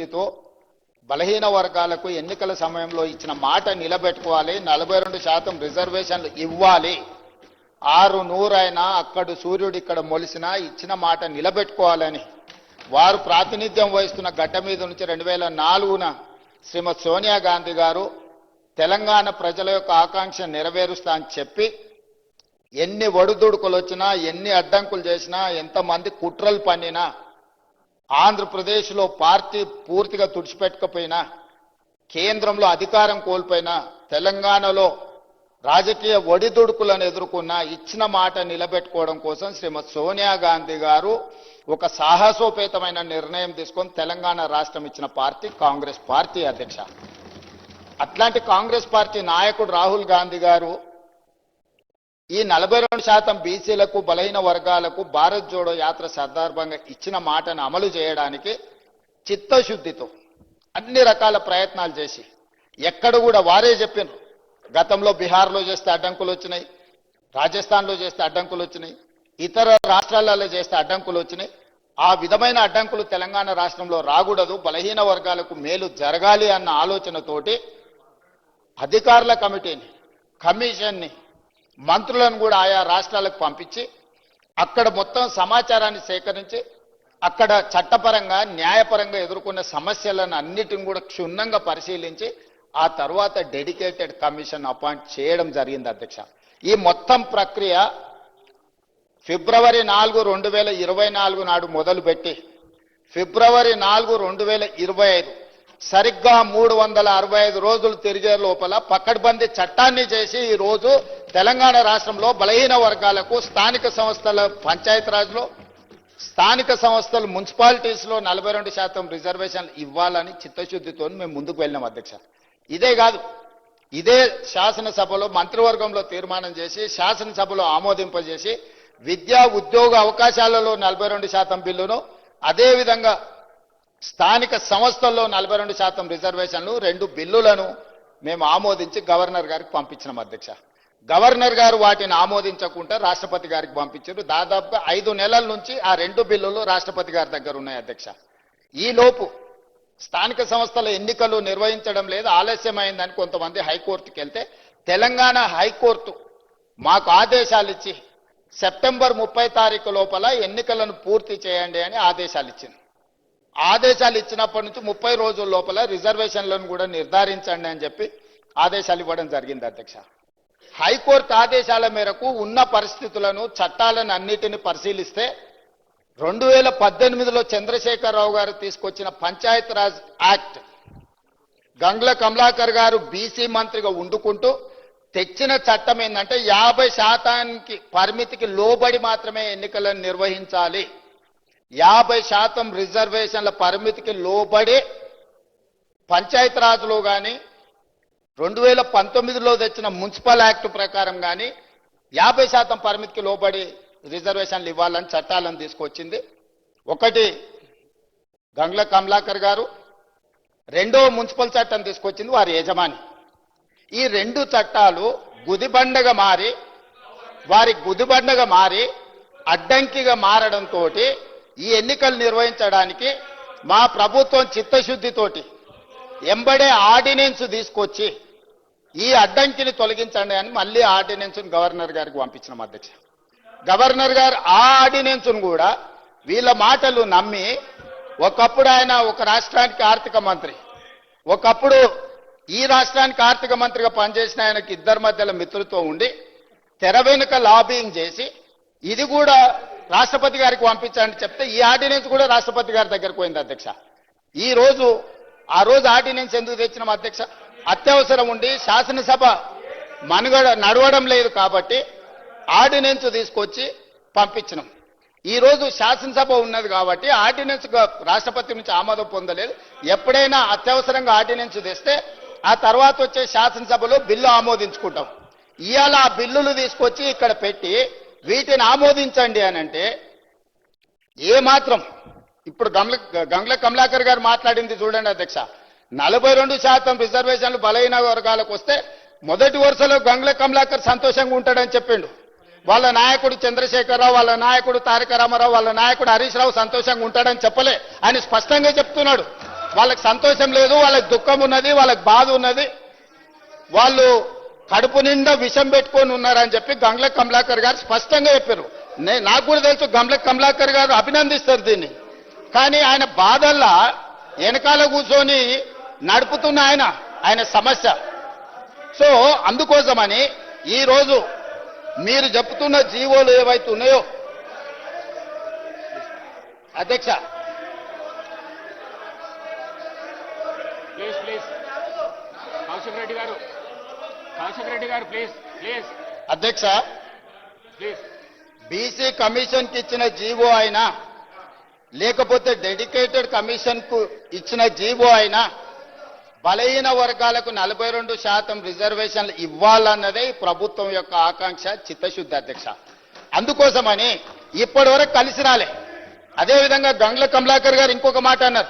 శక్తితో బలహీన వర్గాలకు ఎన్నికల సమయంలో ఇచ్చిన మాట నిలబెట్టుకోవాలి నలభై రెండు శాతం రిజర్వేషన్లు ఇవ్వాలి. ఆరు నూరైనా అక్కడ సూర్యుడు ఇక్కడ మొలిసినా ఇచ్చిన మాట నిలబెట్టుకోవాలని వారు ప్రాతినిధ్యం వహిస్తున్న గడ్డ మీద నుంచి రెండు వేల నాలుగున శ్రీమతి సోనియా గాంధీ గారు తెలంగాణ ప్రజల యొక్క ఆకాంక్ష నెరవేరుస్తా అని చెప్పి ఎన్ని ఒడిదుడుకులు వచ్చినా ఎన్ని అడ్డంకులు చేసినా ఎంతమంది కుట్రలు పన్నినా ఆంధ్రప్రదేశ్లో పార్టీ పూర్తిగా తుడిచిపెట్టకపోయినా కేంద్రంలో అధికారం కోల్పోయినా తెలంగాణలో రాజకీయ ఒడిదుడుకులను ఎదుర్కొన్న ఇచ్చిన మాట నిలబెట్టుకోవడం కోసం శ్రీమతి సోనియా గాంధీ గారు ఒక సాహసోపేతమైన నిర్ణయం తీసుకొని తెలంగాణ రాష్ట్రం ఇచ్చిన పార్టీ కాంగ్రెస్ పార్టీ అధ్యక్ష. అట్లాంటి కాంగ్రెస్ పార్టీ నాయకుడు రాహుల్ గాంధీ గారు ఈ నలభై రెండు శాతం బీసీలకు బలహీన వర్గాలకు భారత్ జోడో యాత్ర సందర్భంగా ఇచ్చిన మాటను అమలు చేయడానికి చిత్తశుద్ధితో అన్ని రకాల ప్రయత్నాలు చేసి ఎక్కడ కూడా వారే చెప్పినారు గతంలో బీహార్లో చేస్తే అడ్డంకులు వచ్చినాయి రాజస్థాన్లో చేస్తే అడ్డంకులు వచ్చినాయి ఇతర రాష్ట్రాలలో చేస్తే అడ్డంకులు వచ్చినాయి. ఆ విధమైన అడ్డంకులు తెలంగాణ రాష్ట్రంలో రాకూడదు బలహీన వర్గాలకు మేలు జరగాలి అన్న ఆలోచనతోటి అధికారుల కమిటీని కమిషన్ని మంత్రులను కూడా ఆయా రాష్ట్రాలకు పంపించి అక్కడ మొత్తం సమాచారాన్ని సేకరించి అక్కడ చట్టపరంగా న్యాయపరంగా ఎదుర్కొన్న సమస్యలను అన్నిటిని కూడా క్షుణ్ణంగా పరిశీలించి ఆ తర్వాత డెడికేటెడ్ కమిషన్ అపాయింట్ చేయడం జరిగింది అధ్యక్ష. ఈ మొత్తం ప్రక్రియ ఫిబ్రవరి నాలుగు రెండు వేల ఇరవై నాలుగు నాడు మొదలుపెట్టి ఫిబ్రవరి నాలుగు రెండు వేల ఇరవై ఐదు సరిగ్గా మూడు వందల అరవై ఐదు రోజులు తిరిగే లోపల పకడ్బందీ చట్టాన్ని చేసి ఈ రోజు తెలంగాణ రాష్ట్రంలో బలహీన వర్గాలకు స్థానిక సంస్థల పంచాయతీరాజ్లో స్థానిక సంస్థలు మున్సిపాలిటీస్లో నలభై రెండు శాతం రిజర్వేషన్లు ఇవ్వాలని చిత్తశుద్ధితో మేము ముందుకు వెళ్ళినాం అధ్యక్ష. ఇదే కాదు ఇదే శాసనసభలో మంత్రివర్గంలో తీర్మానం చేసి శాసనసభలో ఆమోదింపజేసి విద్యా ఉద్యోగ అవకాశాలలో నలభై రెండు శాతం బిల్లును అదేవిధంగా స్థానిక సంస్థల్లో నలభై రెండు శాతం రిజర్వేషన్లు రెండు బిల్లులను మేము ఆమోదించి గవర్నర్ గారికి పంపించినాం అధ్యక్ష. గవర్నర్ గారు వాటిని ఆమోదించకుండా రాష్ట్రపతి గారికి పంపించారు. దాదాపుగా ఐదు నెలల నుంచి ఆ రెండు బిల్లులు రాష్ట్రపతి గారి దగ్గర ఉన్నాయి అధ్యక్ష. ఈలోపు స్థానిక సంస్థల ఎన్నికలు నిర్వహించడం లేదు ఆలస్యమైందని కొంతమంది హైకోర్టుకి వెళ్తే తెలంగాణ హైకోర్టు మాకు ఆదేశాలు ఇచ్చి సెప్టెంబర్ ముప్పై తారీఖు లోపల ఎన్నికలను పూర్తి చేయండి అని ఆదేశాలు ఇచ్చింది ఆదేశాలు ఇచ్చినప్పటి నుంచి ముప్పై రోజుల లోపల రిజర్వేషన్లను కూడా నిర్ధారించండి అని చెప్పి ఆదేశాలు ఇవ్వడం జరిగింది అధ్యక్ష. హైకోర్టు ఆదేశాల మేరకు ఉన్న పరిస్థితులను చట్టాలను అన్నిటిని పరిశీలిస్తే రెండు వేల పద్దెనిమిదిలో చంద్రశేఖరరావు గారు తీసుకొచ్చిన పంచాయత్ రాజ్ యాక్ట్ గంగ్ల కమలాకర్ గారు బీసీ మంత్రిగా ఉండుకుంటూ తెచ్చిన చట్టం ఏంటంటే యాభై శాతానికి పరిమితికి లోబడి మాత్రమే ఎన్నికలను నిర్వహించాలి. యాభై శాతం రిజర్వేషన్ల పరిమితికి లోబడి పంచాయతీరాజ్లో కానీ రెండు వేల పంతొమ్మిదిలో తెచ్చిన మున్సిపల్ యాక్ట్ ప్రకారం కానీ యాభై శాతం పరిమితికి లోబడి రిజర్వేషన్లు ఇవ్వాలని చట్టాలను తీసుకొచ్చింది. ఒకటి గంగ్ల కమలాకర్ గారు రెండో మున్సిపల్ చట్టం తీసుకొచ్చింది వారి యజమాని. ఈ రెండు చట్టాలు గుదిబండగా మారి వారి గుదిబండగా మారి అడ్డంకిగా మారడంతో ఈ ఎన్నికలు నిర్వహించడానికి మా ప్రభుత్వం చిత్తశుద్ధితోటి ఎంబడే ఆర్డినెన్స్ తీసుకొచ్చి ఈ అడ్డంకిని తొలగించండి అని మళ్ళీ ఆర్డినెన్స్ గవర్నర్ గారికి పంపించిన అధ్యక్ష. గవర్నర్ గారు ఆ ఆర్డినెన్స్ను కూడా వీళ్ళ మాటలు నమ్మి ఒకప్పుడు ఆయన ఒక రాష్ట్రానికి ఆర్థిక మంత్రి ఒకప్పుడు ఈ రాష్ట్రానికి ఆర్థిక మంత్రిగా పనిచేసిన ఆయనకి ఇద్దరి మధ్యలో మిత్రులతో ఉండి తెర వెనుక లాబింగ్ చేసి ఇది కూడా రాష్ట్రపతి గారికి పంపించండి చెప్తే ఈ ఆర్డినెన్స్ కూడా రాష్ట్రపతి గారి దగ్గరకు పోయింది అధ్యక్ష. ఈ రోజు ఆ రోజు ఆర్డినెన్స్ ఎందుకు తెచ్చినాం అధ్యక్ష? అత్యవసరం ఉండి శాసనసభ మనుగడ నడవడం లేదు కాబట్టి ఆర్డినెన్స్ తీసుకొచ్చి పంపించినాం. ఈ రోజు శాసనసభ ఉన్నది కాబట్టి ఆర్డినెన్స్ రాష్ట్రపతి నుంచి ఆమోదం పొందలేదు. ఎప్పుడైనా అత్యవసరంగా ఆర్డినెన్స్ తెస్తే ఆ తర్వాత వచ్చే శాసనసభలో బిల్లు ఆమోదించుకుంటాం. ఇవాళ ఆ బిల్లులు తీసుకొచ్చి ఇక్కడ పెట్టి వీటిని ఆమోదించండి అని అంటే ఏ మాత్రం ఇప్పుడు గమల గంగ్ల కమలాకర్ గారు మాట్లాడింది చూడండి అధ్యక్ష నలభై రెండు శాతం రిజర్వేషన్లు బలహీన వర్గాలకు వస్తే మొదటి వరుసలో గంగ్ల కమలాకర్ సంతోషంగా ఉంటాడని చెప్పిండు. వాళ్ళ నాయకుడు చంద్రశేఖరరావు వాళ్ళ నాయకుడు తారక రామారావు వాళ్ళ నాయకుడు హరీష్ రావు సంతోషంగా ఉంటాడని చెప్పలే ఆయన స్పష్టంగా చెప్తున్నాడు. వాళ్ళకి సంతోషం లేదు వాళ్ళకి దుఃఖం ఉన్నది వాళ్ళకి బాధ ఉన్నది. వాళ్ళు కడుపు నిండా విషం పెట్టుకొని ఉన్నారని చెప్పి గంగ్ల కమలాకర్ గారు స్పష్టంగా చెప్పారు. నేను నాకు కూడా తెలుసు గంగ్ల కమలాకర్ గారు అభినందిస్తారు దీన్ని. కానీ ఆయన బాధల్లా వెనకాల కూర్చొని నడుపుతున్న ఆయన ఆయన సమస్య. సో అందుకోసమని ఈ రోజు మీరు చెప్తున్న జీవోలు ఏవైతే ఉన్నాయో అధ్యక్ష. ప్లీజ్ ప్లీజ్ కౌశిక్ రెడ్డి గారు. రెడ్డి గారు ప్లీజ్ ప్లీజ్ అధ్యక్ష ప్లీజ్ బీసీ కమిషన్కి ఇచ్చిన జీవో అయినా లేకపోతే డెడికేటెడ్ కమిషన్కు ఇచ్చిన జీవో అయినా బలహీన వర్గాలకు నలభై రెండు శాతం రిజర్వేషన్లు ఇవ్వాలన్నదే ప్రభుత్వం యొక్క ఆకాంక్ష చిత్తశుద్ధి అధ్యక్ష. అందుకోసమని ఇప్పటి వరకు కలిసి రాలే. అదేవిధంగా గంగ్ల కమలాకర్ గారు ఇంకొక మాట అన్నారు.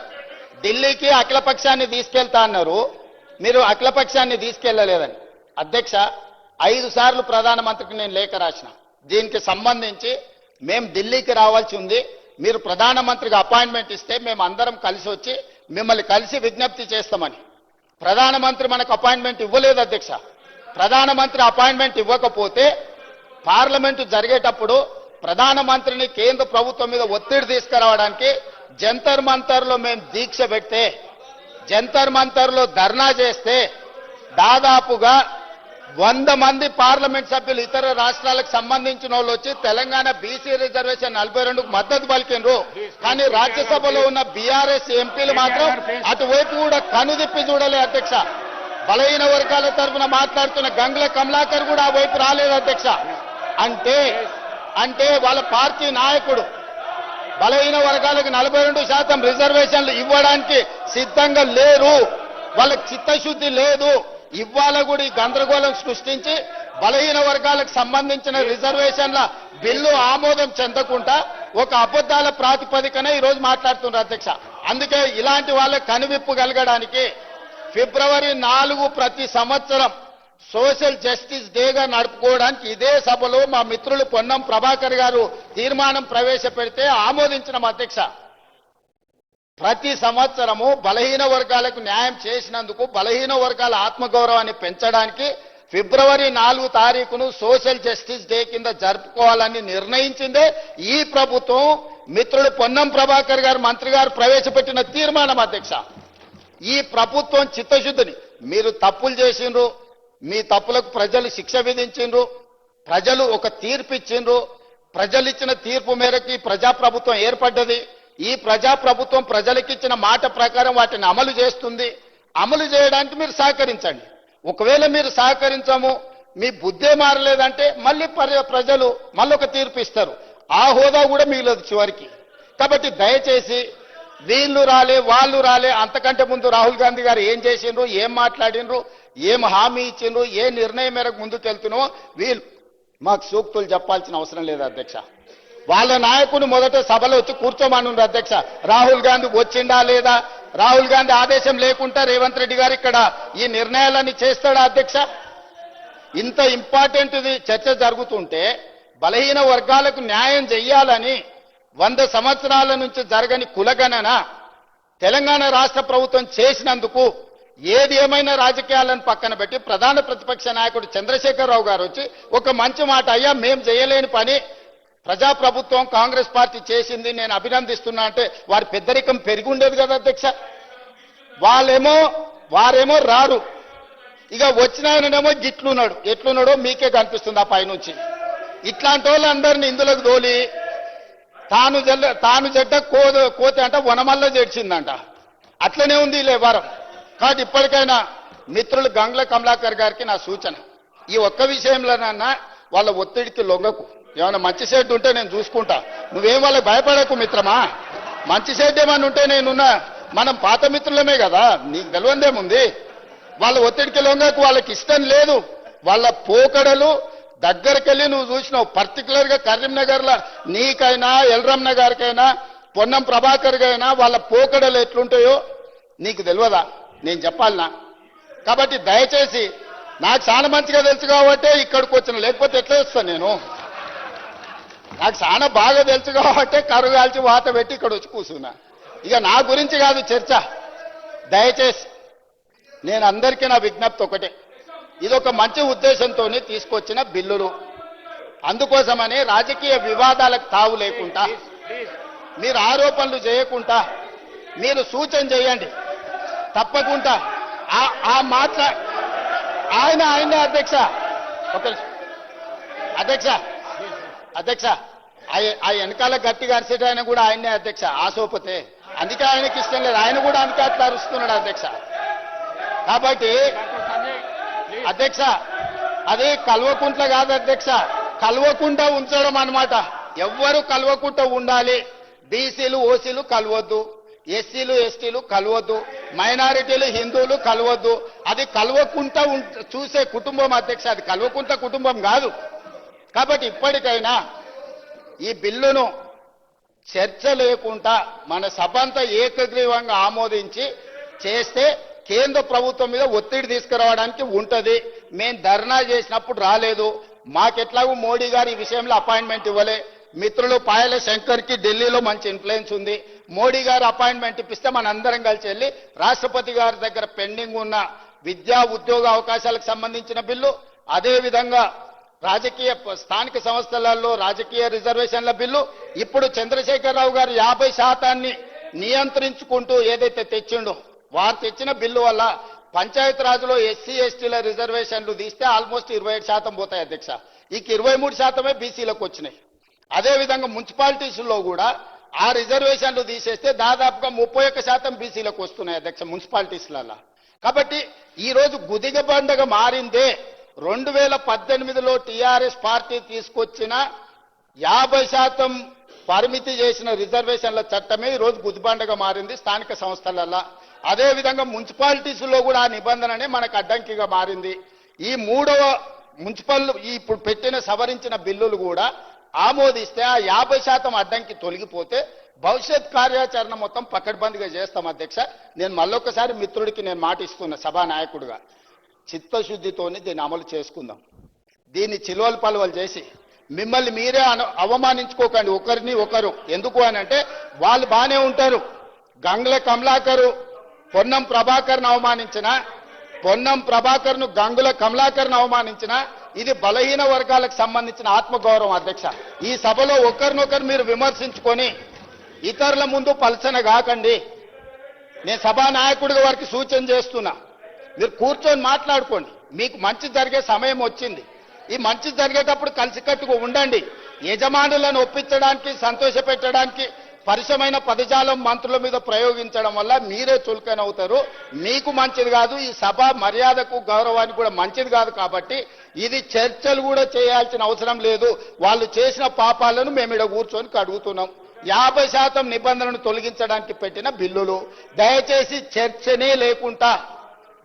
ఢిల్లీకి అఖిలపక్షాన్ని తీసుకెళ్తా అన్నారు. మీరు అఖిలపక్షాన్ని తీసుకెళ్ళలేదని. అధ్యక్ష ఐదు సార్లు ప్రధానమంత్రికి నేను లేఖ రాసిన. దీనికి సంబంధించి మేము ఢిల్లీకి రావాల్సి ఉంది. మీరు ప్రధానమంత్రికి అపాయింట్మెంట్ ఇస్తే మేము అందరం కలిసి వచ్చి మిమ్మల్ని కలిసి విజ్ఞప్తి చేస్తామని. ప్రధానమంత్రి మనకు అపాయింట్మెంట్ ఇవ్వలేదు అధ్యక్ష. ప్రధానమంత్రి అపాయింట్మెంట్ ఇవ్వకపోతే పార్లమెంటు జరిగేటప్పుడు ప్రధానమంత్రిని కేంద్ర ప్రభుత్వం మీద ఒత్తిడి తీసుకురావడానికి జంతర్ మంతర్లో మేము దీక్ష పెడితే జంతర్ మంతర్లో ధర్నా చేస్తే దాదాపుగా వంద మంది పార్లమెంట్ సభ్యులు ఇతర రాష్ట్రాలకు సంబంధించిన వాళ్ళు వచ్చి తెలంగాణ బీసీ రిజర్వేషన్ నలభై రెండుకు మద్దతు పలికిండ్రు. కానీ రాజ్యసభలో ఉన్న బీఆర్ఎస్ ఎంపీలు మాత్రం అటువైపు కూడా కనుదిప్పి చూడలే అధ్యక్ష. బలహీన వర్గాల తరఫున మాట్లాడుతున్న గంగుల కమలాకర్ కూడా ఆ వైపు రాలేదు అధ్యక్ష. అంటే అంటే వాళ్ళ పార్టీ నాయకుడు బలహీన వర్గాలకు నలభై రెండు శాతం రిజర్వేషన్లు ఇవ్వడానికి సిద్ధంగా లేరు. వాళ్ళకి చిత్తశుద్ధి లేదు. ఇవాళ కూడా ఈ గందరగోళం సృష్టించి బలహీన వర్గాలకు సంబంధించిన రిజర్వేషన్ల బిల్లు ఆమోదం చెందకుండా ఒక అబద్ధాల ప్రాతిపదికన ఈ రోజు మాట్లాడుతున్నారు అధ్యక్ష. అందుకే ఇలాంటి వాళ్ళ కనువిప్పు కలగడానికి ఫిబ్రవరి నాలుగు ప్రతి సంవత్సరం సోషల్ జస్టిస్ డేగా నడుపుకోవడానికి ఇదే సభలో మా మిత్రులు పొన్నం ప్రభాకర్ గారు తీర్మానం ప్రవేశపెడితే ఆమోదించిన అధ్యక్ష. ప్రతి సంవత్సరము బలహీన వర్గాలకు న్యాయం చేసినందుకు బలహీన వర్గాల ఆత్మగౌరవాన్ని పెంచడానికి ఫిబ్రవరి నాలుగు తారీఖును సోషల్ జస్టిస్ డే కింద జరుపుకోవాలని నిర్ణయించిందే ఈ ప్రభుత్వం. మిత్రుడు పొన్నం ప్రభాకర్ గారు మంత్రి గారు ప్రవేశపెట్టిన తీర్మానం అధ్యక్ష. ఈ ప్రభుత్వం చిత్తశుద్ధిని మీరు తప్పులు చేసిండ్రు మీ తప్పులకు ప్రజలు శిక్ష విధించిండ్రు ప్రజలు ఒక తీర్పు ఇచ్చిండ్రు ప్రజలు ఇచ్చిన తీర్పు మేరకు ఈ ప్రజాప్రభుత్వం ఏర్పడ్డది. ఈ ప్రజాప్రభుత్వం ప్రజలకు ఇచ్చిన మాట ప్రకారం వాటిని అమలు చేస్తుంది. అమలు చేయడానికి మీరు సహకరించండి. ఒకవేళ మీరు సహకరించము మీ బుద్ధే మారలేదంటే మళ్ళీ ప్రజలు మళ్ళొక తీర్పు ఇస్తారు ఆ హోదా కూడా మిగిలదు చివరికి. కాబట్టి దయచేసి వీళ్ళు రాలే వాళ్ళు రాలే అంతకంటే ముందు రాహుల్ గాంధీ గారు ఏం చేసిండ్రు ఏం మాట్లాడిండ్రు ఏం హామీ ఇచ్చిండ్రు ఏ నిర్ణయం మేరకు ముందుకెళ్తున్నామో వీళ్ళు మాకు సూక్తులు చెప్పాల్సిన అవసరం లేదు అధ్యక్ష. వాళ్ళ నాయకుడు మొదట సభలో వచ్చి కూర్చోమనుండ్రు అధ్యక్ష. రాహుల్ గాంధీ వచ్చిండా లేదా? రాహుల్ గాంధీ ఆదేశం లేకుండా రేవంత్ రెడ్డి గారు ఇక్కడ ఈ నిర్ణయాలన్నీ చేస్తాడా అధ్యక్ష? ఇంత ఇంపార్టెంట్ చర్చ జరుగుతుంటే బలహీన వర్గాలకు న్యాయం చెయ్యాలని వంద సంవత్సరాల నుంచి జరగని కులగణన తెలంగాణ రాష్ట్ర ప్రభుత్వం చేసినందుకు ఏది ఏమైనా రాజకీయాలను పక్కన పెట్టి ప్రధాన ప్రతిపక్ష నాయకుడు చంద్రశేఖరరావు గారు వచ్చి ఒక మంచి మాట అయ్యా మేం చేయలేని పని ప్రజాప్రభుత్వం కాంగ్రెస్ పార్టీ చేసింది నేను అభినందిస్తున్నా అంటే వారి పెద్దరికం పెరిగి ఉండేది కదా అధ్యక్ష. వాళ్ళేమో వారేమో రారు ఇక వచ్చిన ఆయననేమో గిట్లున్నాడు. ఎట్లున్నాడో మీకే కనిపిస్తుంది ఆ పైనుంచి. ఇట్లాంటి వాళ్ళందరినీ ఇందులోకి దోలి తాను జల్ల తాను చెడ్డ కో కోతే అంట వనమల్ల చేర్చిందంట. అట్లనే ఉంది ఈ వ్యవహారం. కాబట్టి ఇప్పటికైనా మిత్రులు గంగ్ల కమలాకర్ గారికి నా సూచన. ఈ ఒక్క విషయంలోనన్నా వాళ్ళ ఒత్తిడికి లొంగకు. ఏమైనా మంచి షెడ్ ఉంటే నేను చూసుకుంటా. నువ్వేం వాళ్ళకి భయపడకు మిత్రమా? మంచి షెడ్ ఏమైనా ఉంటే నేనున్నా. మనం పాత మిత్రులమే కదా. నీకు తెలియందేముంది? వాళ్ళ ఒత్తిడికి లొంగకు వాళ్ళకి ఇష్టం లేదు. వాళ్ళ పోకడలు దగ్గరికి వెళ్ళి నువ్వు చూసినావు. పర్టికులర్గా కరీంనగర్లో నీకైనా ఎల్రమ్ నగర్కైనా పొన్నం ప్రభాకర్ గైనా వాళ్ళ పోకడలు ఎట్లుంటాయో నీకు తెలియదా? నేను చెప్పాలనా? కాబట్టి దయచేసి నాకు చాలా మంచిగా తెలుసు కాబట్టి ఇక్కడికి వచ్చిన లేకపోతే ఎట్లా వస్తాను నేను? నాకు చాలా బాగా తెలుసు కాబట్టి కరువు కాల్చి వాత పెట్టి ఇక్కడ వచ్చి కూర్చున్నా. ఇక నా గురించి కాదు చర్చ. దయచేసి నేను అందరికీ నా విజ్ఞప్తి ఒకటే. ఇది ఒక మంచి ఉద్దేశంతో తీసుకొచ్చిన బిల్లులు అందుకోసమని రాజకీయ వివాదాలకు తావు లేకుండా మీరు ఆరోపణలు చేయకుండా మీరు సూచన చేయండి. తప్పకుండా. ఆ- ఆ మాట్లా ఆయన ఆయన అధ్యక్ష. ఒక అధ్యక్ష. అధ్యక్ష. ఆ- ఆ వెనకాల గట్టిగా అరిసేట ఆయన కూడా ఆయనే అధ్యక్ష ఆసోపతే అందుకే ఆయనకి ఇష్టం లేదు. ఆయన కూడా అందుకే అట్లా అరుస్తున్నాడు అధ్యక్ష. కాబట్టి అధ్యక్ష అది కల్వకుంట్ల కాదు అధ్యక్ష. కల్వకుంట ఉంచడం అన్నమాట. ఎవ్వరు కల్వకుంట ఉండాలి. బీసీలు ఓసీలు కలవద్దు. ఎస్సీలు ఎస్టీలు కలవద్దు. మైనారిటీలు హిందువులు కలవద్దు. అది కలవకుంట ఉం- చూసే కుటుంబం అధ్యక్ష. అది కల్వకుంట కుటుంబం కాదు. కాబట్టి ఇప్పటికైనా ఈ బిల్లును చర్చ లేకుండా మన సభంతా ఏకగ్రీవంగా ఆమోదించి చేస్తే కేంద్ర ప్రభుత్వం మీద ఒత్తిడి తీసుకురావడానికి ఉంటది. మేము ధర్నా చేసినప్పుడు రాలేదు. మాకెట్లాగూ మోడీ గారు ఈ విషయంలో అపాయింట్మెంట్ ఇవ్వలే. మిత్రులు పాయల శంకర్కి ఢిల్లీలో మంచి ఇన్ఫ్లుయెన్స్ ఉంది. మోడీ గారు అపాయింట్మెంట్ ఇప్పిస్తే మన అందరం కలిసి వెళ్ళి రాష్ట్రపతి గారి దగ్గర పెండింగ్ ఉన్న విద్యా ఉద్యోగ అవకాశాలకు సంబంధించిన బిల్లు అదేవిధంగా రాజకీయ స్థానిక సంస్థలలో రాజకీయ రిజర్వేషన్ల బిల్లు ఇప్పుడు చంద్రశేఖరరావు గారు యాభై శాతాన్ని నియంత్రించుకుంటూ ఏదైతే తెచ్చిండో వారు తెచ్చిన బిల్లు వల్ల పంచాయత్ రాజులో ఎస్సీ ఎస్టీల రిజర్వేషన్లు తీస్తే ఆల్మోస్ట్ ఇరవై ఏడు శాతం పోతాయి అధ్యక్ష. ఇక ఇరవై మూడు శాతమే బీసీలకు వచ్చినాయి. అదేవిధంగా మున్సిపాలిటీస్లో కూడా ఆ రిజర్వేషన్లు తీసేస్తే దాదాపుగా ముప్పై ఒక్క శాతం బీసీలకు వస్తున్నాయి అధ్యక్ష మున్సిపాలిటీస్లలో కాబట్టి ఈరోజు గుదిగ పండగ మారిందే రెండు వేల పద్దెనిమిదిలో టీఆర్ఎస్ పార్టీ తీసుకొచ్చిన యాభై శాతం పరిమితి చేసిన రిజర్వేషన్ల చట్టమే ఈ రోజు గుదిబండగా మారింది స్థానిక సంస్థలల్లో. అదేవిధంగా మున్సిపాలిటీస్లో కూడా ఆ నిబంధననే మనకు అడ్డంకిగా మారింది. ఈ మూడవ మున్సిపల్ ఇప్పుడు పెట్టిన సవరించిన బిల్లులు కూడా ఆమోదిస్తే ఆ యాభై శాతం అడ్డంకి తొలగిపోతే భవిష్యత్ కార్యాచరణ మొత్తం పకడ్బందీగా చేస్తాం అధ్యక్ష. నేను మళ్ళొకసారి మిత్రుడికి నేను మాట ఇస్తున్నా సభా నాయకుడిగా చిత్తశుద్ధితోనే దీన్ని అమలు చేసుకుందాం. దీన్ని చిలువలు పలువలు చేసి మిమ్మల్ని మీరే అవమానించుకోకండి. ఒకరిని ఒకరు. ఎందుకు అని అంటే వాళ్ళు బాగానే ఉంటారు. గంగుల కమలాకరు పొన్నం ప్రభాకర్ను అవమానించిన పొన్నం ప్రభాకర్ను గంగుల కమలాకర్ను అవమానించిన ఇది బలహీన వర్గాలకు సంబంధించిన ఆత్మగౌరవం అధ్యక్ష. ఈ సభలో ఒకరినొకరు మీరు విమర్శించుకొని ఇతరుల ముందు పలచన కాకండి నేను సభా నాయకుడిగా వారికి సూచన చేస్తున్నా. మీరు కూర్చొని మాట్లాడుకోండి. మీకు మంచి జరిగే సమయం వచ్చింది. ఈ మంచి జరిగేటప్పుడు కలిసికట్టుగా ఉండండి. యజమానులను ఒప్పించడానికి సంతోషపెట్టడానికి పరిశమైన పదజాలం మంత్రుల మీద ప్రయోగించడం వల్ల మీరే చులకనవుతారు. మీకు మంచిది కాదు ఈ సభ మర్యాదకు గౌరవానికి కూడా మంచిది కాదు కాబట్టి ఇది చర్చలు కూడా చేయాల్సిన అవసరం లేదు. వాళ్ళు చేసిన పాపాలను మేము ఇక్కడ కూర్చొని కడుగుతున్నాం. యాభై శాతం నిబంధనను తొలగించడానికి పెట్టిన బిల్లులు. దయచేసి చర్చనే లేకుండా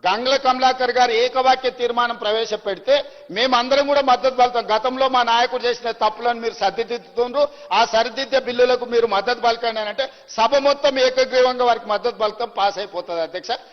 గంగ్ల కమలాకర్ గారు ఏకవాక్య తీర్మానం ప్రవేశపెడితే మేమందరం కూడా మద్దతు పలుతాం గతంలో మా నాయకుడు చేసిన తప్పులను మీరు సరిదిద్దుతుండ్రు. ఆ సరిదిద్దే బిల్లులకు మీరు మద్దతు పలకండి అంటే సభ మొత్తం ఏకగ్రీవంగా వారికి మద్దతు పలుకుతాం. పాస్ అయిపోతుంది అధ్యక్ష.